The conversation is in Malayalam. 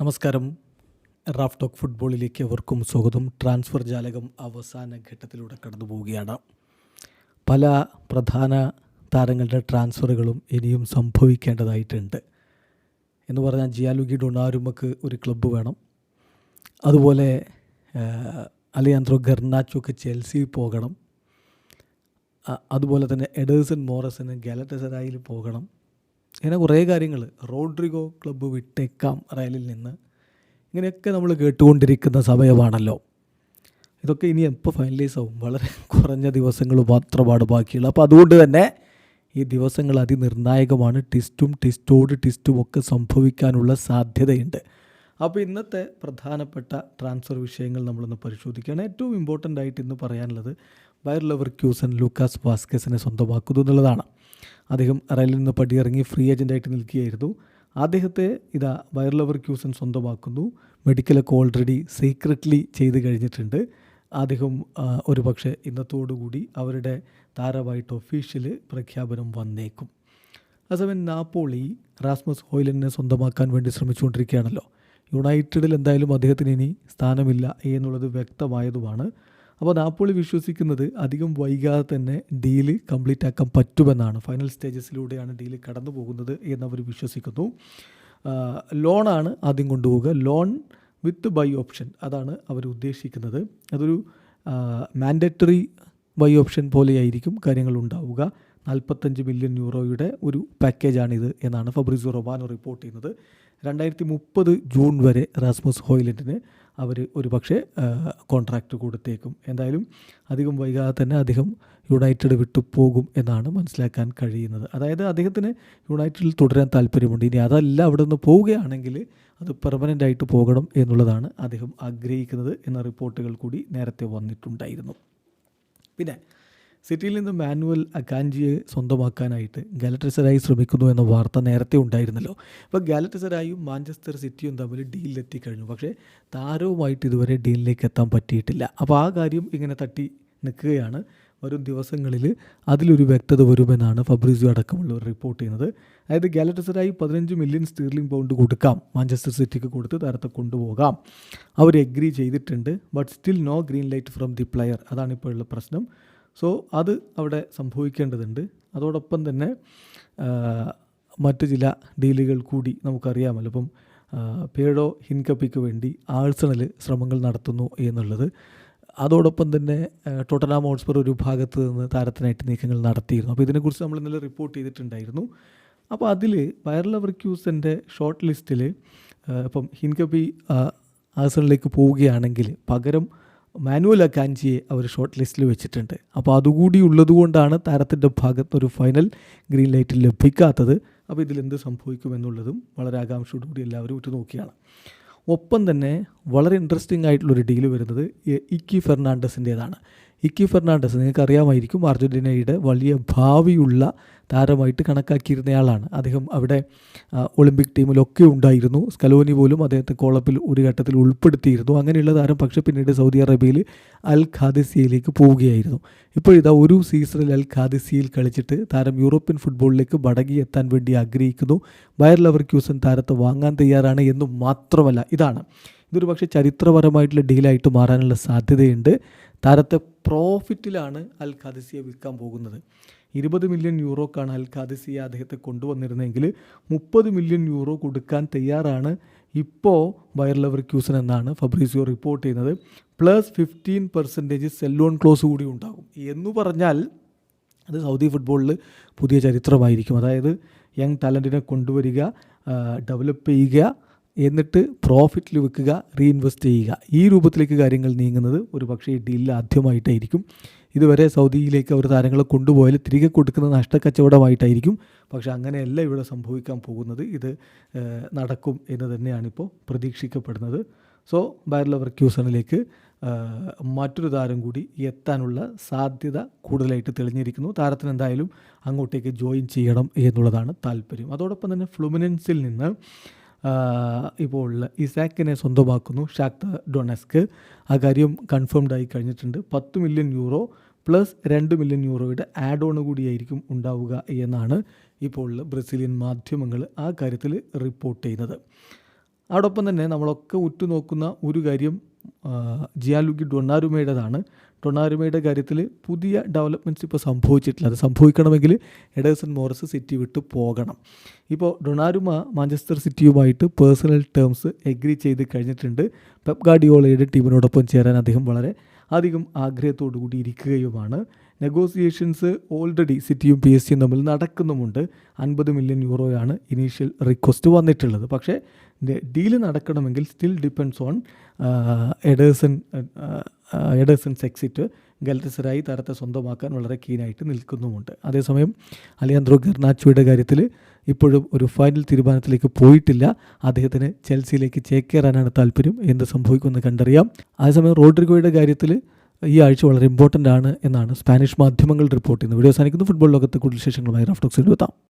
നമസ്കാരം. റാഫ് ടോക്ക് ഫുട്ബോളിലേക്ക് അവർക്കും സ്വാഗതം. ട്രാൻസ്ഫർ ജാലകം അവസാന ഘട്ടത്തിലൂടെ കടന്നു പോവുകയാണ്. പല പ്രധാന താരങ്ങളുടെ ട്രാൻസ്ഫറുകളും ഇനിയും സംഭവിക്കേണ്ടതായിട്ടുണ്ട്. എന്ന് പറഞ്ഞാൽ ജിയാലുഗി ഡൊണാരുമക്ക് ഒരു ക്ലബ്ബ് വേണം. അതുപോലെ അലിയാന്ത്രോ ഗർണാച്ചോക്ക് ചെൽസി പോകണം. അതുപോലെ തന്നെ എഡേഴ്സൺ മോറസിന് ഗാലറ്റസറായിൽ പോകണം. ഇങ്ങനെ കുറേ കാര്യങ്ങൾ റോഡ്രിഗോ ക്ലബ്ബ് വിട്ടേക്കാം റയലിൽ നിന്ന്. ഇങ്ങനെയൊക്കെ നമ്മൾ കേട്ടുകൊണ്ടിരിക്കുന്ന സമയമാണല്ലോ. ഇതൊക്കെ ഇനി എപ്പോൾ ഫൈനലൈസ് ആവും? വളരെ കുറഞ്ഞ ദിവസങ്ങൾ മാത്രമാണ് ബാക്കിയുള്ളത്. അപ്പോൾ അതുകൊണ്ട് തന്നെ ഈ ദിവസങ്ങൾ അതിനിർണായകമാണ്. ടിസ്റ്റും ടിസ്റ്റോട് ടിസ്റ്റും ഒക്കെ സംഭവിക്കാനുള്ള സാധ്യതയുണ്ട്. അപ്പോൾ ഇന്നത്തെ പ്രധാനപ്പെട്ട ട്രാൻസ്ഫർ വിഷയങ്ങൾ നമ്മളൊന്ന് പരിശോധിക്കുകയാണ്. ഏറ്റവും ഇമ്പോർട്ടന്റ് ആയിട്ട് ഇന്ന് പറയാനുള്ളത് ബയർ ലവർ ക്യൂസൻ ലൂക്കാസ് വാസ്കസിനെ സ്വന്തമാക്കുന്നു എന്നുള്ളതാണ്. അദ്ദേഹം റയലിൽ നിന്ന് പടിയിറങ്ങി ഫ്രീ ഏജന്റായിട്ട് നിൽക്കുകയായിരുന്നു. അദ്ദേഹത്തെ ഇതാ വൈറലവർ ലെവർ ക്യൂസൻ സ്വന്തമാക്കുന്നു. മെഡിക്കലൊക്കെ ഓൾറെഡി സീക്രട്ട്ലി ചെയ്ത് കഴിഞ്ഞിട്ടുണ്ട്. അദ്ദേഹം ഒരു പക്ഷേ ഇന്നത്തോടുകൂടി അവരുടെ താരമായിട്ട് ഒഫീഷ്യൽ പ്രഖ്യാപനം വന്നേക്കും. അതേസമയം നാപ്പോളി റാസ്മസ് ഹോയിലിനെ സ്വന്തമാക്കാൻ വേണ്ടി ശ്രമിച്ചുകൊണ്ടിരിക്കുകയാണല്ലോ. യുണൈറ്റഡിൽ എന്തായാലും അദ്ദേഹത്തിന് ഇനി സ്ഥാനമില്ല എന്നുള്ളത് വ്യക്തമായതുമാണ്. അപ്പോൾ നാപ്പോളി വിശ്വസിക്കുന്നത് അധികം വൈകാതെ തന്നെ ഡീൽ കംപ്ലീറ്റ് ആക്കാൻ പറ്റുമെന്നാണ്. ഫൈനൽ സ്റ്റേജസിലൂടെയാണ് ഡീൽ കടന്നു പോകുന്നത് എന്നവർ വിശ്വസിക്കുന്നു. ലോണാണ് ആദ്യം കൊണ്ടുപോവുക. ലോൺ വിത്ത് ബൈ ഓപ്ഷൻ അതാണ് അവർ ഉദ്ദേശിക്കുന്നത്. അതൊരു മാൻഡറ്ററി ബൈ ഓപ്ഷൻ പോലെയായിരിക്കും കാര്യങ്ങൾ ഉണ്ടാവുക നാൽപ്പത്തഞ്ച് മില്യൺ യൂറോയുടെ ഒരു പാക്കേജാണിത് എന്നാണ് ഫബ്രിസോ റൊബാനോ റിപ്പോർട്ട് ചെയ്യുന്നത്. രണ്ടായിരത്തി മുപ്പത് ജൂൺ വരെ റാസ്മസ് ഹോയിലൻഡിന് അവർ ഒരു പക്ഷേ കോൺട്രാക്റ്റ് കൊടുത്തേക്കും. എന്തായാലും അധികം വൈകാതെ തന്നെ അദ്ദേഹം യുണൈറ്റഡ് വിട്ടു പോകും എന്നാണ് മനസ്സിലാക്കാൻ കഴിയുന്നത്. അതായത് അദ്ദേഹത്തിന് യുണൈറ്റഡിൽ തുടരാൻ താല്പര്യമുണ്ട്. ഇനി അതല്ല അവിടെ നിന്ന് പോവുകയാണെങ്കിൽ അത് പെർമനന്റ് ആയിട്ട് പോകണം എന്നുള്ളതാണ് അദ്ദേഹം ആഗ്രഹിക്കുന്നത് എന്ന റിപ്പോർട്ടുകൾ കൂടി നേരത്തെ വന്നിട്ടുണ്ടായിരുന്നു. പിന്നെ സിറ്റിയിൽ നിന്ന് മാനുവൽ അക്കാൻജിയെ സ്വന്തമാക്കാനായിട്ട് ഗാലറ്റസറായി ശ്രമിക്കുന്നു എന്ന വാർത്ത നേരത്തെ ഉണ്ടായിരുന്നല്ലോ. അപ്പോൾ ഗാലറ്റസറായും മാഞ്ചസ്റ്റർ സിറ്റിയും തമ്മിൽ ഡീലിലെത്തിക്കഴിഞ്ഞു. പക്ഷേ താരവുമായിട്ട് ഇതുവരെ ഡീലിലേക്ക് എത്താൻ പറ്റിയിട്ടില്ല. അപ്പോൾ ആ കാര്യം ഇങ്ങനെ തട്ടി നിൽക്കുകയാണ്. വരും ദിവസങ്ങളിൽ അതിലൊരു വ്യക്തത വരുമെന്നാണ് ഫബ്രീസിയോ അടക്കമുള്ളവർ റിപ്പോർട്ട് ചെയ്യുന്നത്. അതായത് ഗാലറ്റസറായി പതിനഞ്ച് മില്യൺ സ്റ്റീർലിംഗ് പൗണ്ട് കൊടുക്കാം. മാഞ്ചസ്റ്റർ സിറ്റിക്ക് കൊടുത്ത് താരത്തെ കൊണ്ടുപോകാം. അവർ എഗ്രി ചെയ്തിട്ടുണ്ട്. But still no green light from the player. അതാണ് ഇപ്പോഴുള്ള പ്രശ്നം. സോ അത് അവിടെ സംഭവിക്കേണ്ടതുണ്ട്. അതോടൊപ്പം തന്നെ മറ്റ് ചില ഡീലുകൾ കൂടി നമുക്കറിയാമല്ലോ. ഇപ്പം പേഡോ ഹിൻകപ്പിക്ക് വേണ്ടി ആഴ്സണൽ ശ്രമങ്ങൾ നടത്തുന്നു എന്നുള്ളത്. അതോടൊപ്പം തന്നെ ടോട്ടനാം ഹോട്ട്സ്പർ ഒരു ഭാഗത്ത് നിന്ന് താരത്തിനായിട്ട് നീക്കങ്ങൾ നടത്തിയിരുന്നു. അപ്പോൾ ഇതിനെക്കുറിച്ച് നമ്മൾ ഇന്നലെ റിപ്പോർട്ട് ചെയ്തിട്ടുണ്ടായിരുന്നു. അപ്പോൾ അതിൽ വയർലവർക്യൂസിന്റെ ഷോർട്ട് ലിസ്റ്റിൽ ഇപ്പം ഹിൻകപ്പി ആഴ്സണലിലേക്ക് പോവുകയാണെങ്കിൽ പകരം മാനുവൽ അക്കാൻജിയെ അവർ ഷോർട്ട് ലിസ്റ്റിൽ വെച്ചിട്ടുണ്ട്. അപ്പോൾ അതുകൂടി ഉള്ളതുകൊണ്ടാണ് താരത്തിന്റെ ഭാഗത്ത് ഒരു ഫൈനൽ ഗ്രീൻ ലൈറ്റ് ലഭിക്കാത്തത്. അപ്പോൾ ഇതിലെന്ത് സംഭവിക്കുമെന്നുള്ളതും വളരെ ആകാംക്ഷയോടുകൂടി എല്ലാവരും ഉറ്റുനോക്കിയാണ് ഒപ്പം തന്നെ വളരെ ഇൻട്രസ്റ്റിംഗ് ആയിട്ടുള്ളൊരു ഡീൽ വരുന്നത് ഇക്കി ഫെർണാണ്ടസിന്റേതാണ്. ഇക്കി ഫെർണാണ്ടസ് നിങ്ങൾക്ക് അറിയാമായിരിക്കും അർജന്റീനയുടെ വലിയ ഭാവിയുള്ള താരമായിട്ട് കണക്കാക്കിയിരുന്നയാളാണ്. അദ്ദേഹം അവിടെ ഒളിമ്പിക് ടീമിലൊക്കെ ഉണ്ടായിരുന്നു. സ്കലോനി പോലും അദ്ദേഹത്തെ കോളപ്പിൽ ഒരു ഘട്ടത്തിൽ ഉൾപ്പെടുത്തിയിരുന്നു. അങ്ങനെയുള്ള താരം പക്ഷേ പിന്നീട് സൗദി അറേബ്യയിൽ അൽ ഖാദിസിയയിലേക്ക് പോവുകയായിരുന്നു. ഇപ്പോഴിതാ ഒരു സീസണിൽ അൽ ഖാദിസിയിൽ കളിച്ചിട്ട് താരം യൂറോപ്യൻ ഫുട്ബോളിലേക്ക് മടങ്ങി എത്താൻ വേണ്ടി ആഗ്രഹിക്കുന്നു. ബയർ ലവർ ക്യൂസൻ താരത്തെ വാങ്ങാൻ തയ്യാറാണ് എന്ന് മാത്രമല്ല ഇതാണ് ഇതൊരു പക്ഷേ ചരിത്രപരമായിട്ടുള്ള ഡീലായിട്ട് മാറാനുള്ള സാധ്യതയുണ്ട്. താരത്തെ പ്രോഫിറ്റിലാണ് അൽ ഖാദിസിയെ വിൽക്കാൻ പോകുന്നത്. ഇരുപത് മില്യൺ യൂറോക്കാണ് അൽ ഖാദിസിയെ അദ്ദേഹത്തെ കൊണ്ടുവന്നിരുന്നെങ്കിൽ മുപ്പത് മില്യൺ യൂറോ കൊടുക്കാൻ തയ്യാറാണ് ഇപ്പോൾ വയർലവർ ലെവർ ക്യൂസൻ എന്നാണ് ഫബ്രീസിയോ റിപ്പോർട്ട് ചെയ്യുന്നത്. Plus fifteen percentage sell on clause കൂടി ഉണ്ടാകും. എന്ന് പറഞ്ഞാൽ അത് സൗദി ഫുട്ബോളിൽ പുതിയ ചരിത്രമായിരിക്കും. അതായത് യങ് ടാലന്റിനെ കൊണ്ടുവരിക ഡെവലപ്പ് ചെയ്യുക എന്നിട്ട് പ്രോഫിറ്റിൽ വെക്കുക റീഇൻവെസ്റ്റ് ചെയ്യുക. ഈ രൂപത്തിലേക്ക് കാര്യങ്ങൾ നീങ്ങുന്നത് ഒരു പക്ഷേ ഡീലിൽ ആദ്യമായിട്ടായിരിക്കും. ഇതുവരെ സൗദിയിലേക്ക് അവർ താരങ്ങളെ കൊണ്ടുപോയാൽ തിരികെ കൊടുക്കുന്ന നഷ്ടക്കച്ചവടമായിട്ടായിരിക്കും. പക്ഷേ അങ്ങനെയല്ല ഇവിടെ സംഭവിക്കാൻ പോകുന്നത്. ഇത് നടക്കും എന്ന് തന്നെയാണിപ്പോൾ പ്രതീക്ഷിക്കപ്പെടുന്നത്. സോ ബയർ ലെവർ ക്യൂസണിലേക്ക് മറ്റൊരു താരം കൂടി എത്താനുള്ള സാധ്യത കൂടുതലായിട്ട് തെളിഞ്ഞിരിക്കുന്നു. താരത്തിന് എന്തായാലും അങ്ങോട്ടേക്ക് ജോയിൻ ചെയ്യണം എന്നുള്ളതാണ് താല്പര്യം. അതോടൊപ്പം തന്നെ ഫ്ലുമിനൻസിൽ നിന്ന് ഇപ്പോൾ ഇസാക്കിനെ സ്വന്തമാക്കുന്നു ഷാക്ത ഡൊണസ്ക്. ആ കാര്യം കൺഫേംഡ് ആയി കഴിഞ്ഞിട്ടുണ്ട്. പത്ത് മില്യൺ യൂറോ പ്ലസ് രണ്ട് മില്യൺ യൂറോയുടെ ആഡ് ഓൺ കൂടിയായിരിക്കും ഉണ്ടാവുക എന്നാണ് ഇപ്പോൾ ബ്രസീലിയൻ മാധ്യമങ്ങൾ ആ കാര്യത്തിൽ റിപ്പോർട്ട് ചെയ്യുന്നത്. അതോടൊപ്പം തന്നെ നമ്മളൊക്കെ ഉറ്റുനോക്കുന്ന ഒരു കാര്യം ജിയാലുഗി ഡൊണ്ണാരുമയുടേതാണ് ഡൊണ്ണാരുമയുടെ കാര്യത്തിൽ പുതിയ ഡെവലപ്മെന്റ്സ് ഇപ്പോൾ സംഭവിച്ചിട്ടില്ല. അത് സംഭവിക്കണമെങ്കിൽ എഡേഴ്സൺ മോറിസ് സിറ്റി വിട്ട് പോകണം. ഇപ്പോൾ ഡൊണാരുമ മാഞ്ചസ്റ്റർ സിറ്റിയുമായിട്ട് പേഴ്സണൽ ടേംസ് എഗ്രി ചെയ്ത് കഴിഞ്ഞിട്ടുണ്ട്. പെപ് ഗാർഡിയോളയുടെ ടീമിനോടൊപ്പം ചേരാൻ അദ്ദേഹം വളരെ അധികം ആഗ്രഹത്തോടു കൂടി ഇരിക്കുകയുമാണ്. നെഗോസിയേഷൻസ് ഓൾറെഡി സിറ്റിയും പി എസ് സിയും തമ്മിൽ നടക്കുന്നുമുണ്ട്. അൻപത് മില്യൺ യൂറോയാണ് ഇനീഷ്യൽ റിക്വസ്റ്റ് വന്നിട്ടുള്ളത്. പക്ഷേ ഡീൽ നടക്കണമെങ്കിൽ still depends on Ederson Edersons exit Galatasaray താരത്തെ സ്വന്തമാക്കാൻ വളരെ കീനായിട്ട് നിൽക്കുന്നുമുണ്ട്. അതേസമയം അലിയാന്ത്രോ ഗെർനാച്ചോയുടെ കാര്യത്തിൽ ഇപ്പോഴും ഒരു ഫൈനൽ തീരുമാനത്തിലേക്ക് പോയിട്ടില്ല. അദ്ദേഹത്തിന് ചെൽസിയിലേക്ക് ചേക്കേറാനാണ് താല്പര്യം. എന്ത് സംഭവിക്കുമെന്ന് കണ്ടറിയാം. അതേസമയം റോഡ്രിഗോയുടെ കാര്യത്തിൽ ഈ ആഴ്ച വളരെ ഇമ്പോർട്ടന്റ് ആണ് എന്നാണ് സ്പാനിഷ് മാധ്യമങ്ങൾ റിപ്പോർട്ട് ചെയ്യുന്നത്. വീഡിയോ അവസാനിക്കുന്നു. ഫുട്ബോൾ ലോകത്ത് കൂടുതൽ വിശേഷങ്ങളുമായി റഫ്റ്റോക്സിൽ എത്താം.